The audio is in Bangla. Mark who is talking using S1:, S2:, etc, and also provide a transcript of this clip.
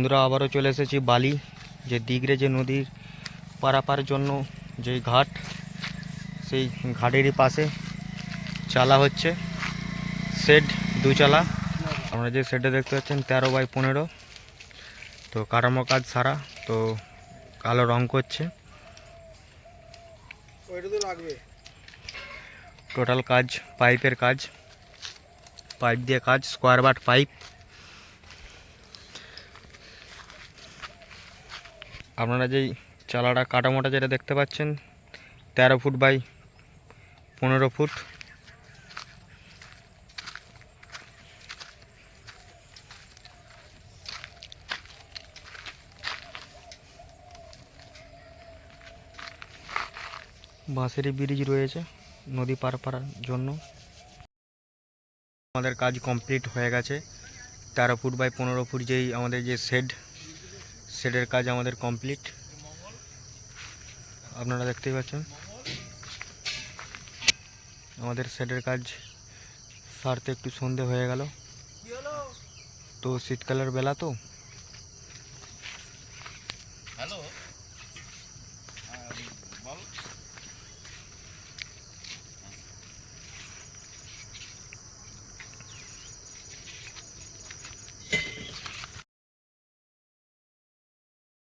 S1: বন্ধুরা, আবারও চলে এসেছি বালি, যে দিগরে যে নদীর পারাপার জন্য যে ঘাট, সেই ঘাটেরই পাশে চালা হচ্ছে। শেড দু চালা আমরা যে শেডে দেখতে পাচ্ছেন তেরো বাই পনেরো। তো কাঠামো কাজ সারা, তো কালো রং করছে। টোটাল কাজ পাইপের কাজ পাইপ দিয়ে কাজ স্কোয়ার বাট পাইপ আপনারা যেই চালাটা কাটামোটা যেটা দেখতে পাচ্ছেন, তেরো ফুট বাই পনেরো ফুট। বাঁশেরই ব্রিজ রয়েছে নদী পার পারার জন্য। আমাদের কাজ কমপ্লিট হয়ে গেছে। তেরো ফুট বাই পনেরো ফুট যেই আমাদের যে শেড शेडर क्या कमप्लीट अपनारा देखते ही पाचर शेडर क्ज सारे एक सन्देह हो गो तो शीतकाल बेला तो